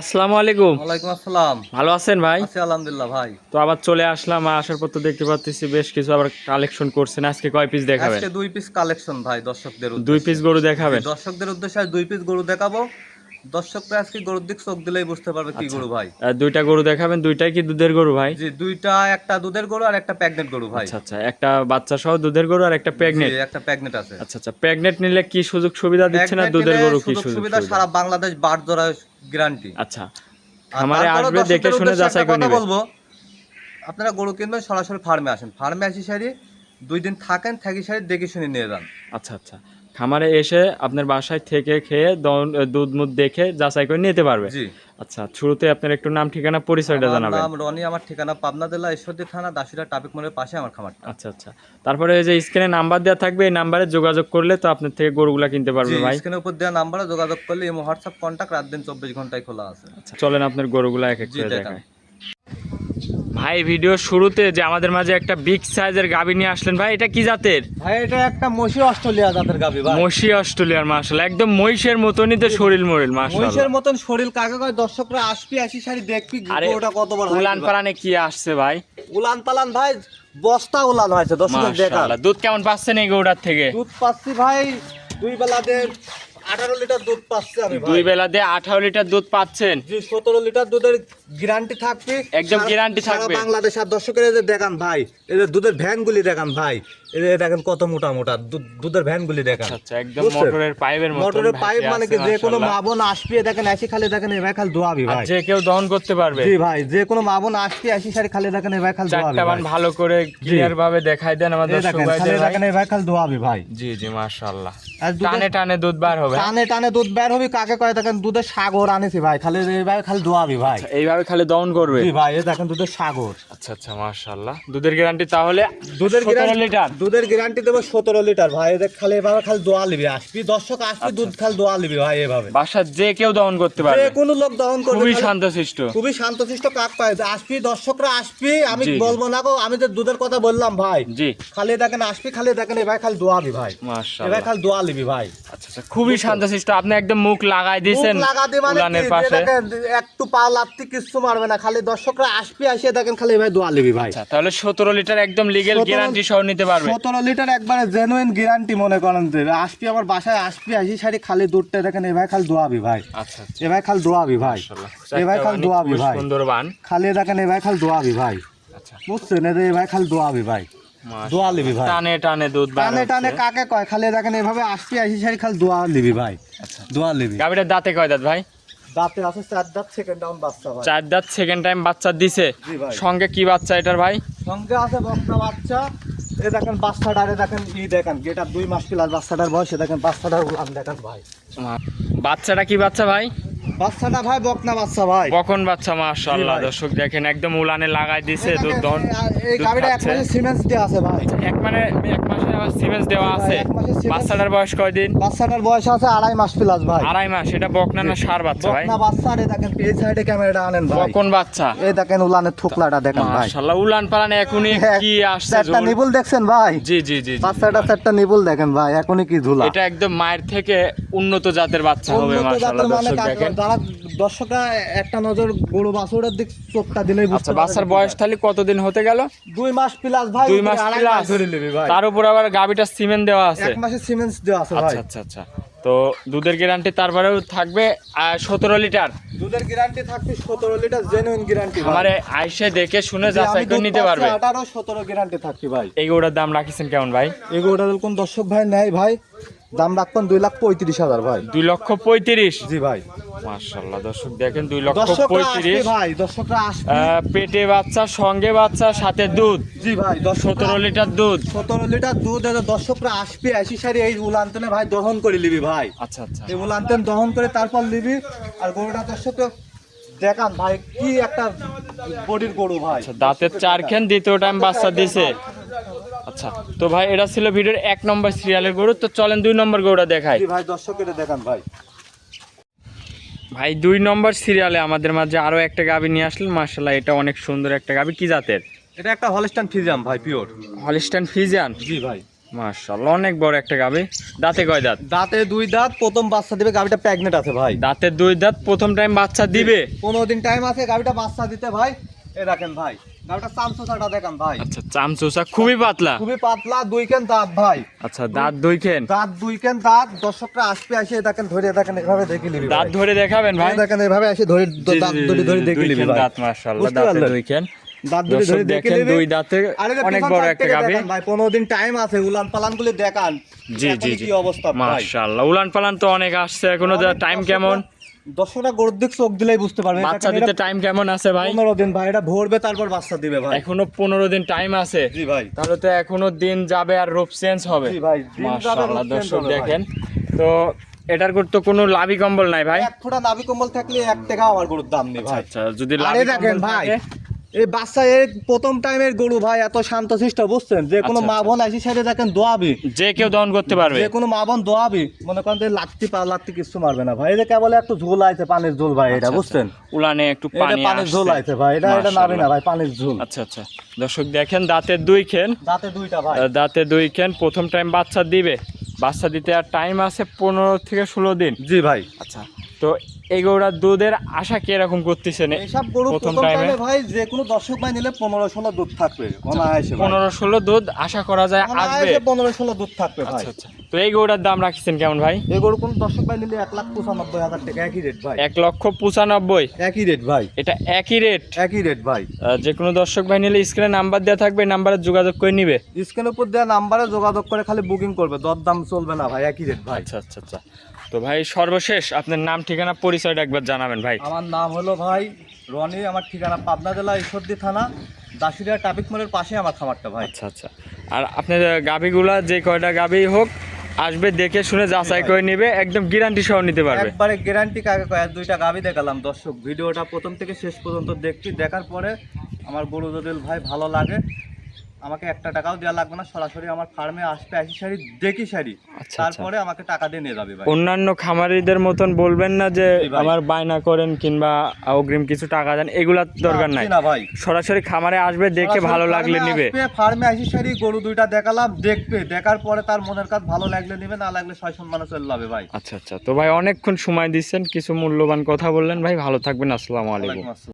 আসসালামু আলাইকুম। ওয়ালাইকুম আসসালাম। ভালো আছেন ভাই? আছি আলহামদুলিল্লাহ ভাই। তো আবার চলে আসলাম আর আসার পর তো দেখতে পাচ্ছি বেশ কিছু আবার কালেকশন করছেন। আজকে কয় পিস দেখাবেন? আজকে দুই পিস কালেকশন ভাই দর্শকদের দুই পিস গরু দেখাবেন? দর্শকদের উদ্দেশ্যে দুই পিস গরু দেখাবো। দর্শকরা আজকে গরুর দিক চোখ দিলেই বুঝতে পারবে কি গরু ভাই। দুইটা গরু দেখাবেন দুইটাই কি দুধের গরু ভাই? জি দুইটা একটা দুধের গরু আর একটা প্যাগনেট গরু ভাই। আচ্ছা আচ্ছা একটা বাচ্চা সহ দুধের গরু আর একটা প্রেগনেন্ট একটা প্যাগনেট আছে। আচ্ছা আচ্ছা প্রেগনেন্ট নিলে কি সুযোগ সুবিধা দিচ্ছে না দুধের গরু কি সুযোগ সুবিধা সারা বাংলাদেশ বার ধরা গ্যারান্টি। আচ্ছা। খামারে আসবে দেখে শুনে যাচাই করে নেবে। বলব আপনারা গরু কিনবেন সরাসরি ফার্মে আসেন। ফার্মে আসি সারি দুই দিন থাকেন থাকি সারি দেখে শুনে নিয়ে যান। আচ্ছা আচ্ছা। খামারে এসে আপনার বাসায় থেকে খেয়ে দুধ মুধ দেখে যাচাই করে নিতে পারবে? আচ্ছা শুরুতে আপনার একটু নাম ঠিকানা পরিচয়টা জানাবেন। নাম রনি আমার ঠিকানা পাবনা জেলা ঈশ্বরদী থানা দাসুরা ট্রাফিক মোড়ের পাশে আমার খামারটা। আচ্ছা আচ্ছা। তারপরে এই যে স্ক্রিনে নাম্বার দেওয়া থাকবে এই নাম্বারে যোগাযোগ করলে তো আপনার থেকে গরুগুলা কিনতে পারবে ভাই। স্ক্রিনের উপর দেওয়া নাম্বারে যোগাযোগ করলে এই হোয়াটসঅ্যাপ কন্ট্যাক্ট রাত দিন চব্বিশ ঘন্টায় খোলা আছে। আচ্ছা, চলেন আপনার গরুগুলা এক এক করে। দেখায় ভাই ভিডিও শুরুতে যে আমাদের মাঝে একটা বিগ সাইজের গাবি নিয়ে আসলেন ভাই এটা কি জাতের? ভাই এটা একটা মসি অস্ট্রেলিয়া জাতের গাবি ভাই। মসি অস্ট্রেলিয়ার মার্শাল একদম মহিষের মতনই তো শরীর মরিল মাশাল মহিষের মতন শরীর কাকে কয় দর্শকরা আসবি আসি সারি দেখবি আরে ওটা কতবার উলান পালানে কি আসছে ভাই? উলান পালান ভাই বস্তা উলান হয়েছে দর্শকের দেখা দুধ কেমন পাচ্ছেন এই গরুটার থেকে? দুধ পাচ্ছি ভাই দুই বেলাতে আঠারো লিটার দুধ পাচ্ছি আমি দুই ভাই। বেলা দিয়ে আঠারো লিটার দুধ পাচ্ছেন। জি সতেরো লিটার দুধের গ্যারান্টি থাকবে। একদম গ্যারান্টি থাকবে। বাংলাদেশ আর দর্শকের দেখান ভাই এদের দুধের দুধের ভ্যানগুলি দেখান ভাই দেখেন কত মোটা মোটা দুধ- দুধের ভ্যানগুলি দেখান। আচ্ছা একদম মোটরের পাইপের মতো মোটরের পাইপ মানে কি? যে কোনো মা বোন আসবে দেখেন এসে খালি দেখেন খালি দোয়াবি ভাই। যে কেউ দহন করতে পারবে। জি ভাই যে কোনো মা বোন আসবে আসি সারি খালি দেখেন খালি দোয়াবি ভাই। ভালো করে ক্লিয়ার ভাবে দেখাই দেন আমাদের দেখেন খালি দোয়াবি ভাই জি জি মাশাআল্লাহ। টানে টানে দুধ বার হবে। টানে টানে দুধ বের হবে কাকে কয় দেখেন দুধের সাগর আনেছি ভাই খালি এবার খালি দোয়াবি ভাই। এইভাবে খালি দহন করবে? জি ভাই এই দেখেন দুধের সাগর। আচ্ছা আচ্ছা মাশাআল্লাহ। দুধের গ্যারান্টি তাহলে দুধের গ্যারান্টি লিটার? দুধের গ্যারান্টি দেবো সতেরো লিটার ভাই। এদের খালি এভাবে খালি দোয়া লিবি আসবি দর্শক আসবি দুধ খালি দোয়া লিবি ভাই এভাবে। বাসার যে কেউ দহন করতে যে পারবে কোনো লোক দহন করবে খুবই শান্তশিষ্ট। খুবই শান্তশিষ্ট কাক পায়। আসবি দর্শকরা আসবি আমি। বলব না গো আমি যে দুধের কথা বললাম ভাই। জি। খালি দেখেন আসবি খালি দেখেন এভাবে খালি দোয়াবি ভাই। মাশাআল্লাহ। খালি দোয়া লিবি ভাই। আচ্ছা আচ্ছা খুবই শান্তশিষ্ট আপনি একদম মুখ লাগাই দিয়েছেন মানে উলানের পাশে। একটু পা লাত্তি কিচ্ছু মারবে না খালি দর্শকরা আসবি আসে দেখেন খালি এবার দোয়া লিবি ভাই। আচ্ছা তাহলে সতেরো লিটার একদম লিগেল গ্যারান্টি সহ নিতে পারবে। সতেরো লিটার একবারে জেনুইন গ্যারান্টি মনে করেন যে আসবি আমার বাসায় আসবি আসি সারি খালি দুধটা দেখেন এবার খালি দোয়াবি ভাই। আচ্ছা আচ্ছা। এবার খালি দোয়াবি ভাই। মাশাআল্লাহ। এবার খালি দোয়াবি ভাই। সুন্দর বান খালি দেখেন এবার খালি দোয়াবি ভাই। আচ্ছা। বুঝছেন? এবার খালি দোয়াবি ভাই। দোয়া লিবি ভাই। টানে টানে দুধ টানে টানে কাকে কয়? খালি দেখেন এভাবে আসবি আসি সারি খালি দোয়া লিবি ভাই। আচ্ছা। দোয়া লিবি গাবিটার দাঁতে কয় দাঁত ভাই? দাঁতে আছে চার দাঁত সেকেন্ড ডাউন বাচ্চা ভাই। চার দাঁত সেকেন্ড টাইম বাচ্চা দিছে। সঙ্গে কি বাচ্চা এটার ভাই? সঙ্গে আছে বক্তা বাচ্চা। এ দেখেন বাচ্চাটারে দেখেন ই দেখেন যেটা দুই মাস পিলার বাচ্চাটার বয়সে দেখেন বাচ্চাটার উলান দেখেন ভাই। বাচ্চাটা কি বাচ্চা ভাই? বাচ্চাটা ভাই বকনা বাচ্চা ভাই। বকন বাচ্চা মাশাআল্লাহ। দর্শক দেখেন একদম উলানে লাগাই এই দুধ দহন এই গাড়িটা এক মাসে সিমেন্স দেওয়া আছে ভাই। এক মানে এক মাসে আবার সিমেন্স দেওয়া আছে। বাচ্চাটার বয়স কয়দিন বাচ্চাটার বয়স আছে আড়াই মাস প্লাস ভাই। আড়াই মাস এটা বকনা না সার বাচ্চা ভাই? বকনা বাচ্চা রে দেখেন এই সাইডে ক্যামেরাটা আনেন ভাই। বকন বাচ্চা। এই দেখেন উলানের থুকলাটা দেখেন ভাই। মাশাআল্লাহ উলান পালানে এখনই হ্যাঁ, কি আসছে চারটা জোর। নিবুল দেখছেন ভাই? জি জি জি। বাচ্চাটা চারটা নিবুল দেখেন ভাই এখনই কি ধুলা। এটা একদম মায়ের থেকে উন্নত জাতের বাচ্চা হবে মাশাআল্লাহ মানে দর্শক দেখেন। যারা দর্শকরা একটা নজর গরু বাছুরের দিক চোখটা দিলেই আচ্ছা বাচ্চার বয়স তাহলে কতদিন হতে গেল? দুই মাস প্লাস ভাই দুই মাস প্লাস ধরে নিবি ভাই। তার উপর আবার গাবিটা সিমেন্ট দেওয়া আছে। এক মাসের সিমেন্স দেওয়া আছে ভাই। আচ্ছা আচ্ছা। আচ্ছা তো দুধের গ্যারান্টি তারপরেও থাকবে সতেরো লিটার। দুধের গ্যারান্টি থাকবে সতেরো লিটার জেনুইন গ্যারান্টি আমারে আইসে দেখে শুনে যাচাই করে নিতে পারবে। আঠারো সতেরো গ্যারান্টি থাকবে ভাই। এই গরুটার দাম রাখিছেন কেমন ভাই? এগুলোটা কোন দর্শক ভাই নেয় ভাই দাম রাখবেন দুই লাখ পঁয়ত্রিশ হাজার ভাই। দুই লক্ষ পঁয়ত্রিশ? জি ভাই। মার্শাল্লাহ দর্শক দেখেন দুই লক্ষ পঁয়ত্রিশ। ভাই দর্শকরা পেটে বাচ্চা সঙ্গে বাচ্চা সাথে দুধ। জি ভাই সতেরো লিটার দুধ। সতেরো লিটার দুধ দর্শকরা আসবে আসি সারি এই উলান্তনে ভাই দহন করে নিবি ভাই। আচ্ছা আচ্ছা। এই উলান্তন দহন করে তারপর নিবি আর গরুটা দর্শককে দেখান ভাই কি একটা বডির গরু ভাই। আচ্ছা দাঁতের চারখান দ্বিতীয় টাইম বাচ্চা দিছে। আচ্ছা তো ভাই এটা ছিল ভিডিওর এক নম্বর সিরিয়ালের গরু। তো চলেন দুই নম্বর গরুটা দেখাই। ভাই দর্শকের দেখান ভাই। ভাই দুই নম্বর সিরিয়ালে আমাদের মাঝে আরও একটা গাবি নিয়ে আসলেন। মার্শাল্লাহ এটা অনেক সুন্দর একটা গাবি কি জাতের? এটা একটা হলস্টাইন ফিজিয়াম ভাই পিওর হলিস্টান ফিজিয়ান জি ভাই। মাশাআল্লাহ অনেক বড় একটা গাবি দাঁতে কয় দাঁত? দাঁতে দুই দাঁত প্রথম বাচ্চা দিবে গাভিটা প্রেগনেন্ট আছে ভাই। দাঁতের দুই দাঁত প্রথম টাইম বাচ্চা দিবে? পনেরো দিন টাইম আছে গাভিটা বাচ্চা দিতে ভাই। এ রাখেন ভাই। দেখেন ভাই। আচ্ছা চামচুসা খুবই পাতলা। খুবই পাতলা দুই কেন দাঁত ভাই। আচ্ছা দাঁত দুই খেন দাঁত দুই কেন দাঁত দর্শকরা আসবে আসে দেখেন ধরে দেখেন এভাবে দেখে নিবি দাঁত ধরে দেখাবেন ভাই? দেখেন এভাবে আসে ধরে জি, জি, দাঁত ধরে ধরে দেখে নিবি ভাই। দাঁত মাশাআল্লাহ বুঝতে দুই খেন দাঁত ধরে ধরে দেখে নিবি। দুই দাঁতে অনেক বড় একটা গাবি ভাই পনেরো দিন টাইম আছে উলান পালানগুলো দেখান। জি জি জি। অবস্থা মাশাআল্লাহ উলান পালান তো অনেক আসছে এখনও টাইম কেমন? দর্শকরা গরুর দিক চোখ দিলেই বুঝতে পারবে। বাচ্চা দিতে টাইম কেমন আছে ভাই? পনেরো দিন ভাই এটা ভরবে তারপর বাচ্চা দিবে ভাই। এখনও পনেরো দিন টাইম আছে। জি ভাই। তাহলে তো এখনও দিন যাবে আর রূপ চেঞ্জ হবে। জি ভাই, মাশাআল্লাহ দর্শক দেখেন। তো এটার তো কোনো লাভি কম্বল নাই ভাই। এক ফোঁটা লাভি কম্বল থাকলে এক টাকা আমার গরুর দাম নেই ভাই। আচ্ছা যদি লাভি দেখেন ভাই এই বাচ্চা এর প্রথম টাইমের গরু ভাই এত শান্ত শিষ্ট বুঝছেন? যে কোনো আচ্ছা, মা বোন আসি সাইডে দেখেন দোয়াবি। যে কেউ দহন করতে পারবে। যে কোনো মা বোন দোয়াবি। মনে করেন যে পা কিছু মারবে না ভাই। এটা কেবল একটু ঝোল আছে পানির ঝোল ভাই এটা আচ্ছা, বুঝছেন? উলানে একটু পানি পানির ঝোল ভাই এটা এটা নাবি না ভাই পানির ঝোল। আচ্ছা আচ্ছা। দর্শক দেখেন দাঁতের দুই খেন। দাঁতে দুইটা ভাই। দাঁতে দুই খেন। প্রথম টাইম বাচ্চা দিবে। বাচ্চা দিতে আর টাইম আছে পনেরো থেকে ষোলো দিন। জি ভাই। আচ্ছা। তো এই গৌড়ার দুধের আশা কীরকম করতেছেন এইসব গরু প্রথম টাইমে ভাই যে কোনো দর্শক ভাই নিলে পনেরো ষোলো দুধ থাকবে অনায়াসে পনেরো ষোলো দুধ আশা করা যায় আসবে। পনেরো ষোলো দুধ থাকবে ভাই। আচ্ছা। আচ্ছা তো এই গৌড়ার দাম রাখছেন কেমন ভাই? এই গরু কোন দর্শক ভাই নিলে এক লাখ পঁচানব্বই হাজার টাকা একই রেট ভাই। এক লক্ষ পঁচানব্বই। একই রেট ভাই। এটা একই রেট একই রেট ভাই। যে কোনো দর্শক ভাই নিলে স্ক্রিনে নাম্বার দেওয়া থাকবে নাম্বারে যোগাযোগ করে নিবে। স্ক্রিনের উপর দেওয়া নাম্বারে যোগাযোগ করে খালি বুকিং করবে দর দাম চলবে না ভাই একই রেট ভাই। আচ্ছা আচ্ছা আচ্ছা। তো ভাই সর্বশেষ আপনার নাম ঠিকানা পরিচয়টা একবার জানাবেন ভাই। আমার নাম হলো ভাই রনি আমার ঠিকানা পাবনা জেলা ঈশ্বরদী থানা দাসুরিয়া ট্রাফিক মোড়ের পাশে আমার খামারটা ভাই। আচ্ছা আচ্ছা। আর আপনার গাভিগুলা যে কয়টা গাভি হোক আসবে দেখে শুনে যাচাই করে নিবে একদম গ্যারান্টি সহ নিতে পারবে। একবারে গ্যারান্টি কাকে কয় দুইটা গাবি দেখালাম দর্শক ভিডিওটা প্রথম থেকে শেষ পর্যন্ত দেখছি দেখার পরে আমার গরু যদি ভাই ভালো লাগে আমাকে একটা টাকাও দেওয়া লাগবে না সরাসরি আমার ফার্মে আসবে আসি শাড়ি দেখি শাড়ি আচ্ছা। তারপরে আমাকে টাকা দিয়ে নিয়ে যাবে ভাই। অন্যান্য খামারিদের মতন বলবেন না যে আমার বায়না করেন কিংবা অগ্রিম কিছু টাকা দেন এগুলার দরকার নাই। না ভাই। সরাসরি খামারে আসবে দেখে ভালো লাগলে নিবে। ফার্মে আসি শাড়ি গরু দুইটা দেখালাম দেখবে। দেখার পরে তার মনের কাজ ভালো লাগলে নিবে না লাগলে ছয় সম্মান চলে যাবে ভাই। আচ্ছা আচ্ছা। তো ভাই অনেকক্ষণ সময় দিচ্ছেন কিছু মূল্যবান কথা বললেন। ভাই ভালো থাকবেন আসসালামু আলাইকুম।